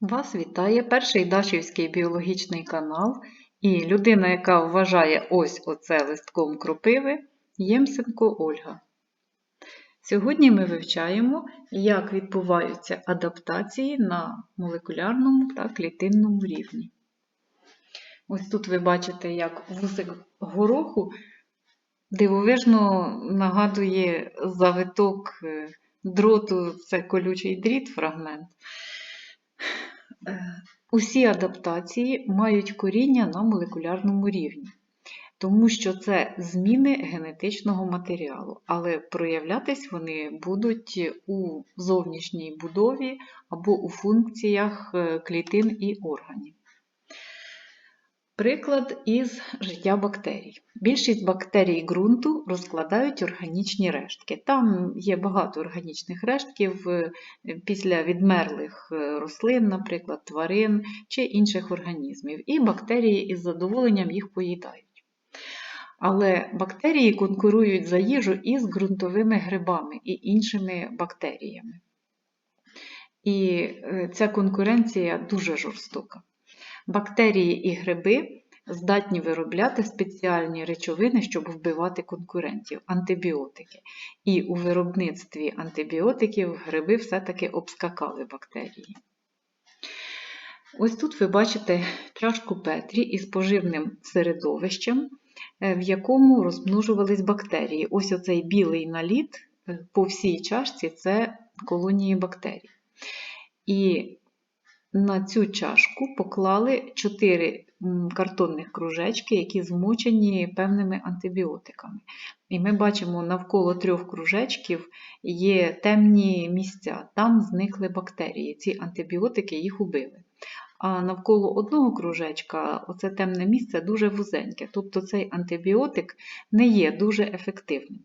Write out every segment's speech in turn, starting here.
Вас вітає перший Дачівський біологічний канал і людина, яка вважає ось оце листком кропиви, Ємсенко Ольга. Сьогодні ми вивчаємо, як відбуваються адаптації на молекулярному та клітинному рівні. Ось тут ви бачите, як вусик гороху дивовижно нагадує завиток е, дроту, це колючий дріт фрагмент. Усі адаптації мають коріння на молекулярному рівні, тому що це зміни генетичного матеріалу, але проявлятись вони будуть у зовнішній будові або у функціях е, клітин і органів. Приклад із життя бактерій. Більшість бактерій ґрунту розкладають органічні рештки. Там є багато органічних рештків е, після відмерлих е, рослин, наприклад, тварин чи інших організмів, і бактерії із задоволенням їх поїдають. Але бактерії конкурують за їжу із ґрунтовими грибами і іншими бактеріями. І е, ця конкуренція дуже жорстока. Бактерії і гриби здатні виробляти спеціальні речовини, щоб вбивати конкурентів антибіотики. І у виробництві антибіотиків гриби все-таки обскакали бактерії. Ось тут ви бачите чашку Петрі із поживним середовищем, е, в якому розмножувались бактерії. Ось оцей білий наліт е, по всій чашці це колонії бактерій. І на цю чашку поклали 4 картонних кружечки, які змочені певними антибіотиками. І ми бачимо, навколо трьох кружечків є темні місця, там зникли бактерії. Ці антибіотики їх убили. А навколо одного кружечка оце темне місце дуже вузеньке, тобто цей антибіотик не є дуже ефективним.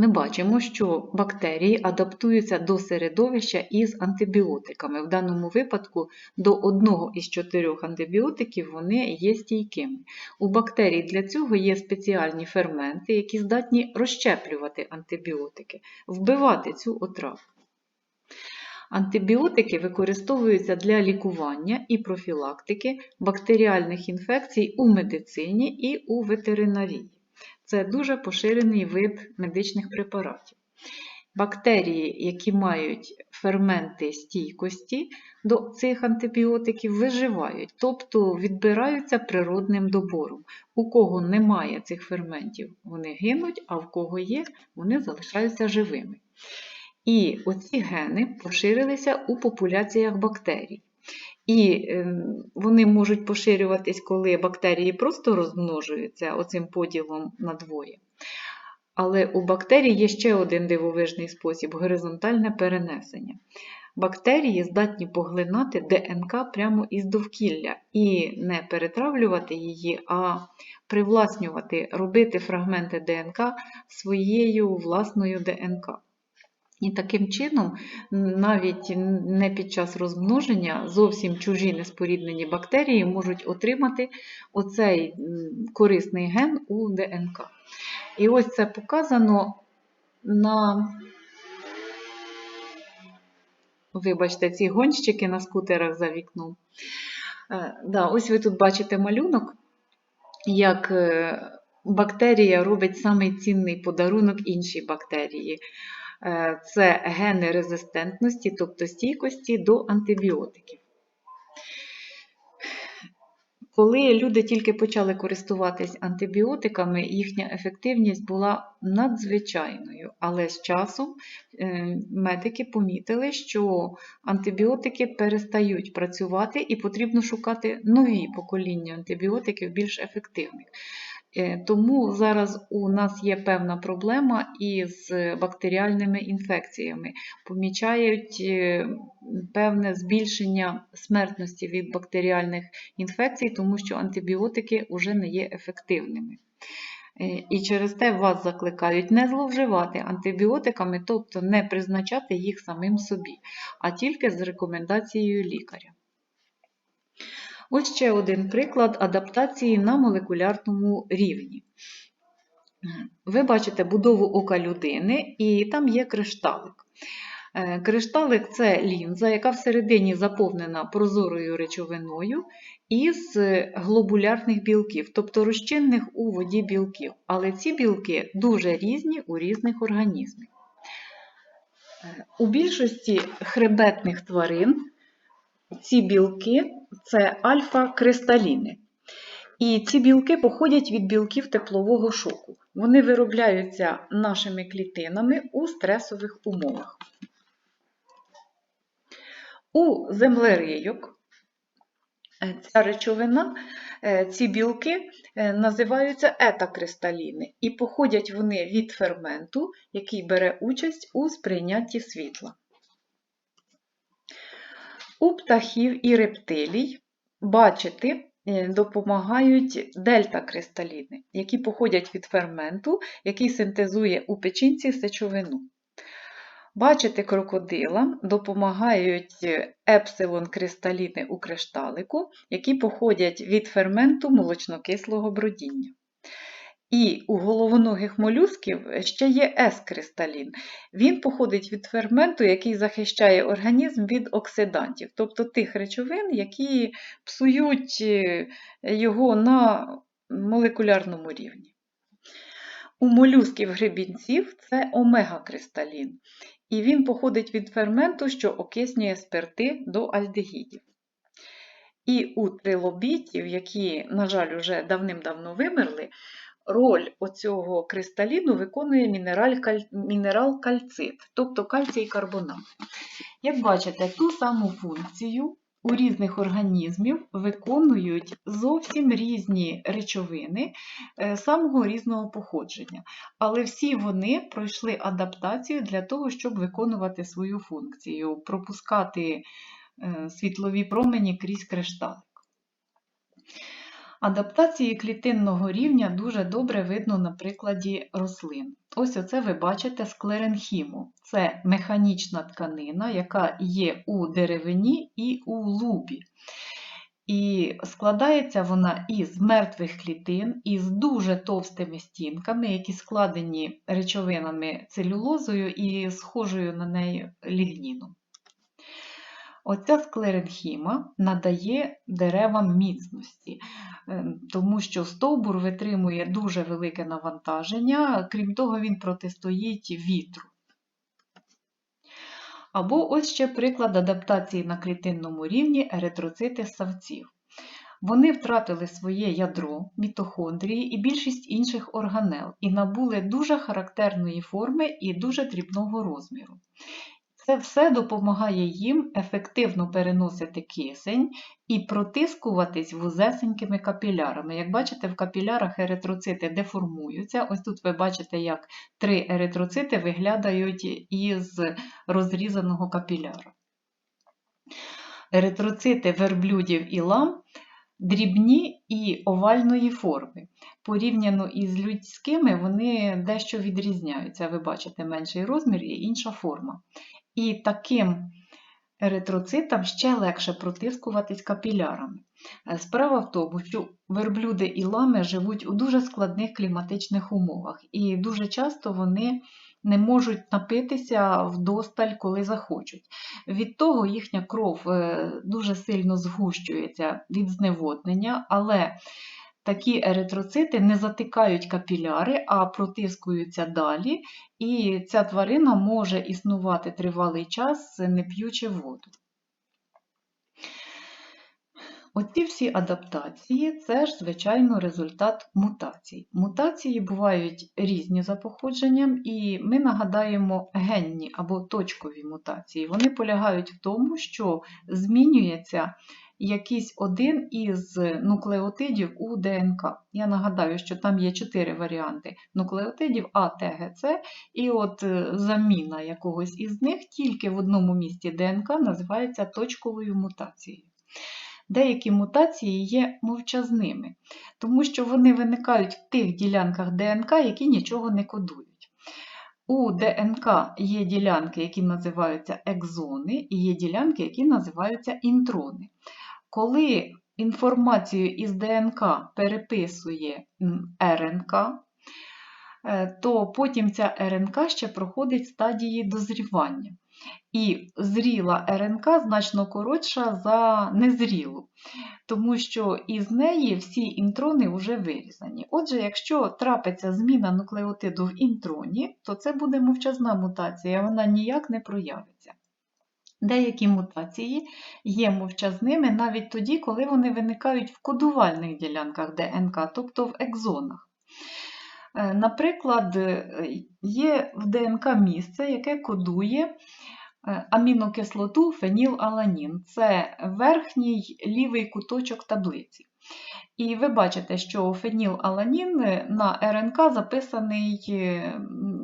Ми бачимо, що бактерії адаптуються до середовища із антибіотиками. В даному випадку до одного із чотирьох антибіотиків вони є стійкими. У бактерій для цього є спеціальні ферменти, які здатні розщеплювати антибіотики, вбивати цю отраву. Антибіотики використовуються для лікування і профілактики бактеріальних інфекцій у медицині і у ветеринарії. Це дуже поширений вид медичних препаратів. Бактерії, які мають ферменти стійкості до цих антибіотиків, виживають, тобто відбираються природним добором. У кого немає цих ферментів, вони гинуть, а в кого є, вони залишаються живими. І оці гени поширилися у популяціях бактерій. І ем, вони можуть поширюватись, коли бактерії просто розмножуються оцим поділом на двоє. Але у бактерій є ще один дивовижний спосіб горизонтальне перенесення. Бактерії здатні поглинати ДНК прямо із довкілля і не перетравлювати її, а привласнювати, робити фрагменти ДНК своєю власною ДНК. І таким чином, навіть не під час розмноження, зовсім чужі неспоріднені бактерії можуть отримати оцей корисний ген у ДНК. І ось це показано на, вибачте, ці гонщики на скутерах за вікном. Е, да, Ось ви тут бачите малюнок, як е, бактерія робить самий цінний подарунок іншій бактерії. Е, це гени резистентності, тобто стійкості до антибіотиків. Коли люди тільки почали користуватись антибіотиками, їхня ефективність була надзвичайною, але з часом е, медики помітили, що антибіотики перестають працювати і потрібно шукати нові покоління антибіотиків більш ефективних. Е, тому зараз у нас є певна проблема із бактеріальними інфекціями. Помічають е, певне збільшення смертності від бактеріальних інфекцій, тому що антибіотики вже не є ефективними. Е, і через те вас закликають не зловживати антибіотиками, тобто не призначати їх самим собі, а тільки з рекомендацією лікаря. Ось ще один приклад адаптації на молекулярному рівні. Ви бачите будову ока людини, і там є кришталик. Е, Кришталик це лінза, яка всередині заповнена прозорою речовиною із глобулярних білків, тобто розчинних у воді білків. Але ці білки дуже різні у різних організмів. Е, У більшості хребетних тварин ці білки це альфа-кристаліни. І ці білки походять від білків теплового шоку. Вони виробляються нашими клітинами у стресових умовах. У землерийок е, ця речовина, е, ці білки е, називаються етакристаліни, і походять вони від ферменту, який бере участь у сприйнятті світла. У птахів і рептилій бачити е, допомагають дельтакристаліни, які походять від ферменту, який синтезує у печінці сечовину. Бачити крокодила допомагають епсилон-кристаліни у кришталику, які походять від ферменту молочнокислого бродіння. І у головоногих молюсків ще є С-кристалін. Він походить від ферменту, який захищає організм від оксидантів, тобто тих речовин, які псують е, його на молекулярному рівні. У молюсків грибінців це омега-кристалін, і він походить від ферменту, що окиснює спирти до альдегідів. І у трилобітів, які, на жаль, уже давним-давно вимерли, роль оцього кристаліну виконує мінераль, мінерал кальцит, тобто кальцій карбонат. Як бачите, ту саму функцію у різних організмів виконують зовсім різні речовини е, самого різного походження. Але всі вони пройшли адаптацію для того, щоб виконувати свою функцію, пропускати е, світлові промені крізь кришталик. Адаптації клітинного рівня дуже добре видно на прикладі рослин. Ось оце ви бачите склеренхіму. Це механічна тканина, яка є у деревині і у лубі. І складається вона із мертвих клітин, із дуже товстими стінками, які складені речовинами целюлозою і схожою на неї лігніном. Оця склеренхіма надає деревам міцності, е, тому що стовбур витримує дуже велике навантаження, крім того, він протистоїть вітру. Або ось ще приклад адаптації на клітинному рівні еритроцити ссавців. Вони втратили своє ядро, мітохондрії і більшість інших органел і набули дуже характерної форми і дуже дрібного розміру. Це все допомагає їм ефективно переносити кисень і протискуватись вузесенькими капілярами. Як бачите, в капілярах еритроцити деформуються. Ось тут ви бачите, як три еритроцити виглядають із розрізаного капіляра. Еритроцити верблюдів і лам дрібні і овальної форми. Порівняно із людськими, вони дещо відрізняються. Ви бачите менший розмір і інша форма. І таким еритроцитам ще легше протискуватись капілярами. Е, Справа в тому, що верблюди і лами живуть у дуже складних кліматичних умовах, і дуже часто вони не можуть напитися вдосталь, коли захочуть. Від того їхня кров е, дуже сильно згущується від зневоднення, але такі еритроцити не затикають капіляри, а протискуються далі, і ця тварина може існувати тривалий час, не п'ючи воду. Оці всі адаптації це ж, звичайно, результат мутацій. Мутації бувають різні за походженням, і ми нагадаємо генні або точкові мутації. Вони полягають в тому, що змінюється якийсь один із нуклеотидів у ДНК. Я нагадаю, що там є чотири варіанти нуклеотидів А, Т, Г, С, і от е, заміна якогось із них тільки в одному місці ДНК називається точковою мутацією. Деякі мутації є мовчазними, тому що вони виникають в тих ділянках ДНК, які нічого не кодують. У ДНК є ділянки, які називаються екзони, і є ділянки, які називаються інтрони. Коли інформацію із ДНК переписує РНК, е, то потім ця РНК ще проходить стадії дозрівання. І зріла РНК значно коротша за незрілу, тому що із неї всі інтрони вже вирізані. Отже, якщо трапиться зміна нуклеотиду в інтроні, то це буде мовчазна мутація, вона ніяк не проявиться. Деякі мутації є мовчазними навіть тоді, коли вони виникають в кодувальних ділянках ДНК, тобто в екзонах. Е, Наприклад, е, є в ДНК місце, яке кодує е, амінокислоту фенілаланін. Це верхній лівий куточок таблиці. І ви бачите, що фенілаланін на РНК записаний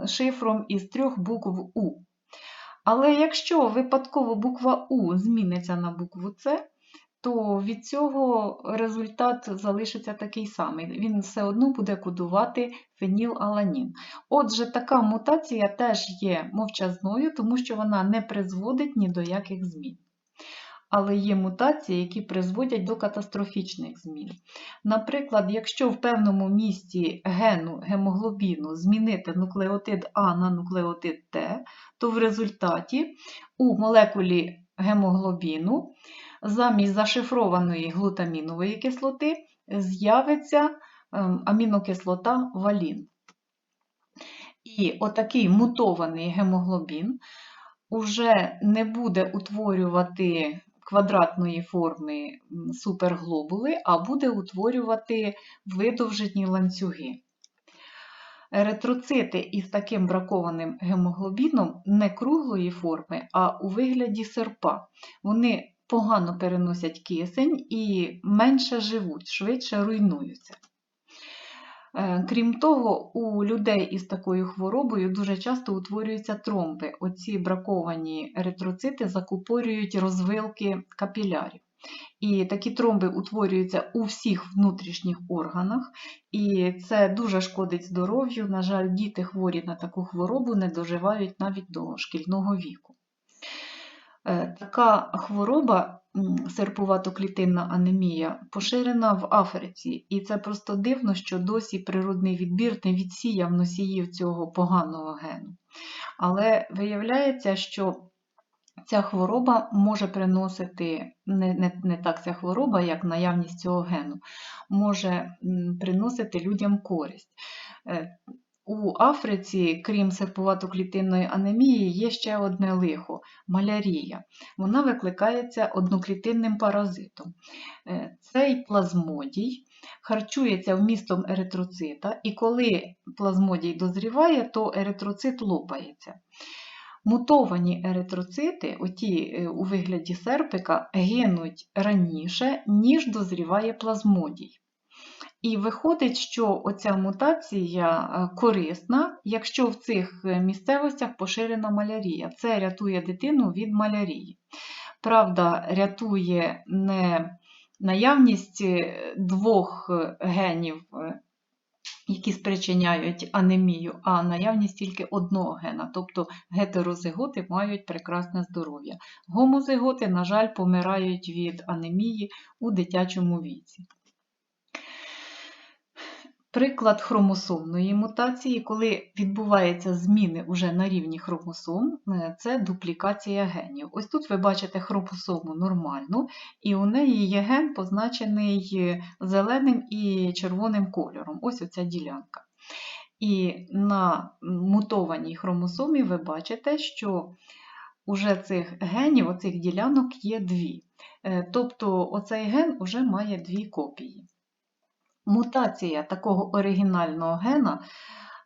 шифром із трьох букв У. Але якщо випадково буква У зміниться на букву С, то від цього результат залишиться такий самий. Він все одно буде кодувати фенілаланін. Отже, така мутація теж є мовчазною, тому що вона не призводить ні до яких змін. Але є мутації, які призводять до катастрофічних змін. Наприклад, якщо в певному місці гену гемоглобіну змінити нуклеотид А на нуклеотид Т, то в результаті у молекулі гемоглобіну замість зашифрованої глутамінової кислоти з'явиться ем, амінокислота валін. І отакий мутований гемоглобін уже не буде утворювати квадратної форми суперглобули, а буде утворювати видовжені ланцюги. Еритроцити із таким бракованим гемоглобіном не круглої форми, а у вигляді серпа. Вони погано переносять кисень і менше живуть, швидше руйнуються. Е, Крім того, у людей із такою хворобою дуже часто утворюються тромби. Оці браковані еритроцити закупорюють розвилки капілярів. І такі тромби утворюються у всіх внутрішніх органах, і це дуже шкодить здоров'ю. На жаль, діти хворі на таку хворобу не доживають навіть до шкільного віку. Е, Така хвороба, серпувато-клітинна анемія, поширена в Африці, і це просто дивно, що досі природний відбір не відсіяв носіїв цього поганого гену. Але виявляється, що ця хвороба може приносити не, не, не так ця хвороба, як наявність цього гену, може приносити людям користь. У Африці, крім серпувато-клітинної анемії, є ще одне лихо малярія. Вона викликається одноклітинним паразитом. Е, Цей плазмодій харчується вмістом еритроцита, і коли плазмодій дозріває, то еритроцит лопається. Мутовані еритроцити, оті е, у вигляді серпика, гинуть раніше, ніж дозріває плазмодій. І виходить, що оця мутація е, корисна, якщо в цих е, місцевостях поширена малярія. Це рятує дитину від малярії. Правда, рятує не наявність е, двох генів, які спричиняють анемію, а наявність тільки одного гена. Тобто гетерозиготи мають прекрасне здоров'я. Гомозиготи, на жаль, помирають від анемії у дитячому віці. Приклад хромосомної мутації, коли відбуваються зміни уже на рівні хромосом, е, це дуплікація генів. Ось тут ви бачите хромосому нормальну, і у неї є ген позначений е, зеленим і червоним кольором. Ось оця ділянка. І на мутованій хромосомі ви бачите, що уже цих генів, оцих ділянок є дві. Е, Тобто оцей ген вже має дві копії. Мутація такого оригінального гена,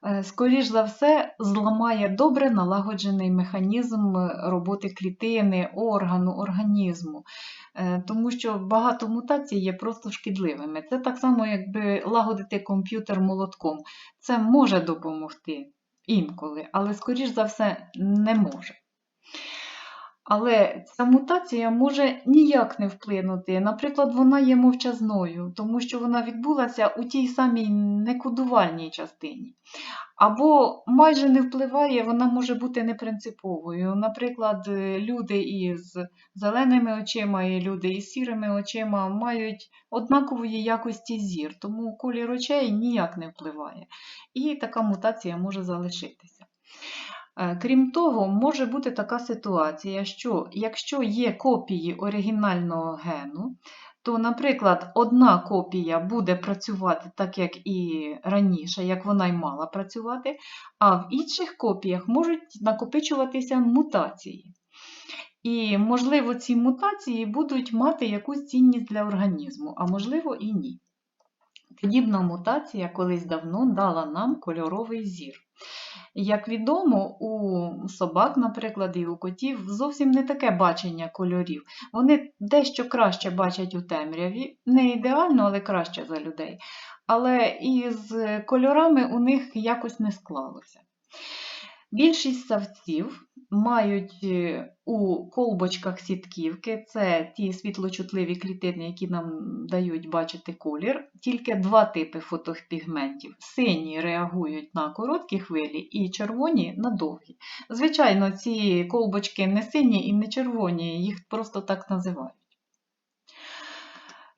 е, скоріш за все, зламає добре налагоджений механізм роботи клітини, органу, організму, Е, тому що багато мутацій є просто шкідливими. Це так само, якби лагодити комп'ютер молотком. Це може допомогти інколи, але, скоріш за все, не може. Але ця мутація може ніяк не вплинути. Наприклад, вона є мовчазною, тому що вона відбулася у тій самій некодувальній частині. Або майже не впливає, вона може бути непринциповою. Наприклад, люди із зеленими очима і люди із сірими очима мають однакової якості зір, тому колір очей ніяк не впливає. І така мутація може залишитися. Е, Крім того, може бути така ситуація, що якщо є копії оригінального гену, то, наприклад, одна копія буде працювати так, як і раніше, як вона й мала працювати, а в інших копіях можуть накопичуватися мутації. І, можливо, ці мутації будуть мати якусь цінність для організму, а можливо і ні. Подібна мутація колись давно дала нам кольоровий зір. Як відомо, у собак, наприклад, і у котів зовсім не таке бачення кольорів. Вони дещо краще бачать у темряві, не ідеально, але краще за людей. Але із кольорами у них якось не склалося. Більшість савців мають е, у колбочках сітківки, це ті світлочутливі клітини, які нам дають бачити колір, тільки два типи фотопігментів. Сині реагують на короткі хвилі і червоні на довгі. Звичайно, ці колбочки не сині і не червоні, їх просто так називають.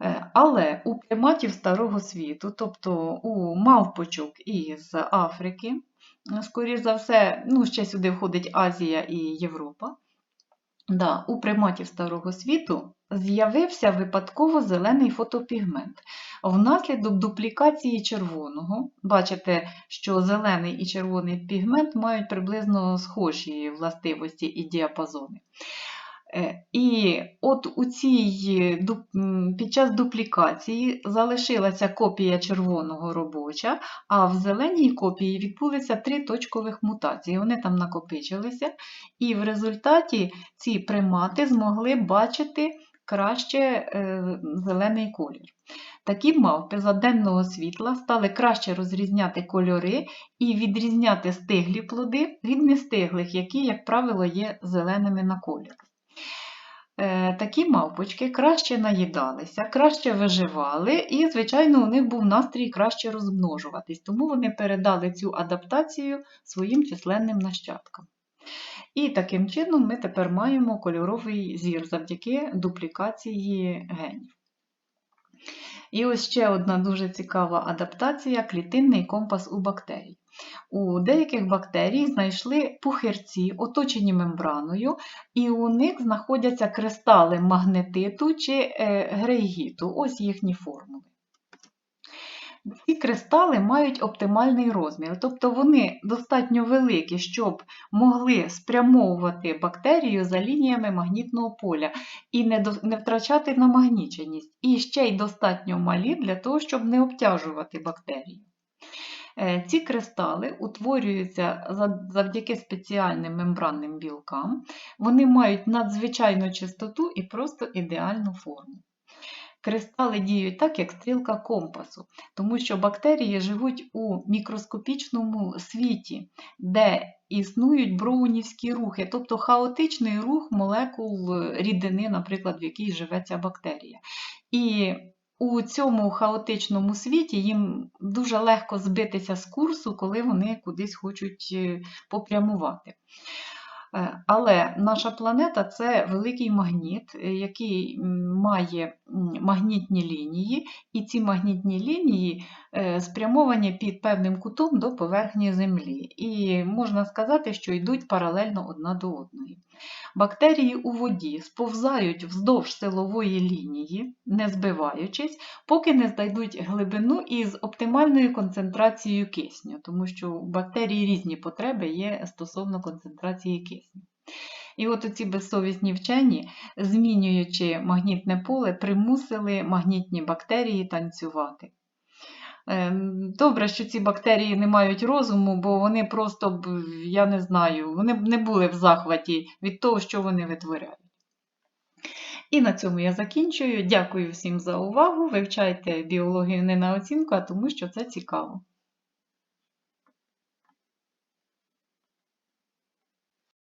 Е, Але у приматів старого світу, тобто у мавпочок із Африки, скоріш за все, ну, ще сюди входить Азія і Європа. Да, у приматів старого світу з'явився випадково зелений фотопігмент. Внаслідок дуплікації червоного, бачите, що зелений і червоний пігмент мають приблизно схожі властивості і діапазони. Е, І от у цій під час дуплікації залишилася копія червоного робоча, а в зеленій копії відбулися три точкових мутації. Вони там накопичилися, і в результаті ці примати змогли бачити краще е, зелений колір. Такі мавпи за денного світла стали краще розрізняти кольори і відрізняти стиглі плоди від нестиглих, які, як правило, є зеленими на колір. Е, Такі мавпочки краще наїдалися, краще виживали, і, звичайно, у них був настрій краще розмножуватись, тому вони передали цю адаптацію своїм численним нащадкам. І таким чином ми тепер маємо кольоровий зір завдяки дуплікації генів. І ось ще одна дуже цікава адаптація клітинний компас у бактерій. У деяких бактерій знайшли пухирці, оточені мембраною, і у них знаходяться кристали магнетиту чи е, грейгіту. Ось їхні формули. Ці кристали мають оптимальний розмір, тобто вони достатньо великі, щоб могли спрямовувати бактерію за лініями магнітного поля і не, втрачати намагніченість, і ще й достатньо малі для того, щоб не обтяжувати бактерію. Е, Ці кристали утворюються завдяки спеціальним мембранним білкам. Вони мають надзвичайну чистоту і просто ідеальну форму. Кристали діють так, як стрілка компасу, тому що бактерії живуть у мікроскопічному світі, де існують броунівські рухи, тобто хаотичний рух молекул рідини, наприклад, в якій живе ця бактерія. І у цьому хаотичному світі їм дуже легко збитися з курсу, коли вони кудись хочуть е, попрямувати. Е, Але наша планета це великий магніт, е, який має магнітні лінії, і ці магнітні лінії спрямовані під певним кутом до поверхні Землі. І можна сказати, що йдуть паралельно одна до одної. Бактерії у воді сповзають вздовж силової лінії, не збиваючись, поки не знайдуть глибину із оптимальною концентрацією кисню, тому що у бактерій різні потреби є стосовно концентрації кисню. І от оці безсовісні вчені, змінюючи магнітне поле, примусили магнітні бактерії танцювати. Ем, Добре, що ці бактерії не мають розуму, бо вони просто б, я не знаю, вони б не були в захваті від того, що вони витворяють. І на цьому я закінчую. Дякую всім за увагу. Вивчайте біологію не на оцінку, а тому що це цікаво.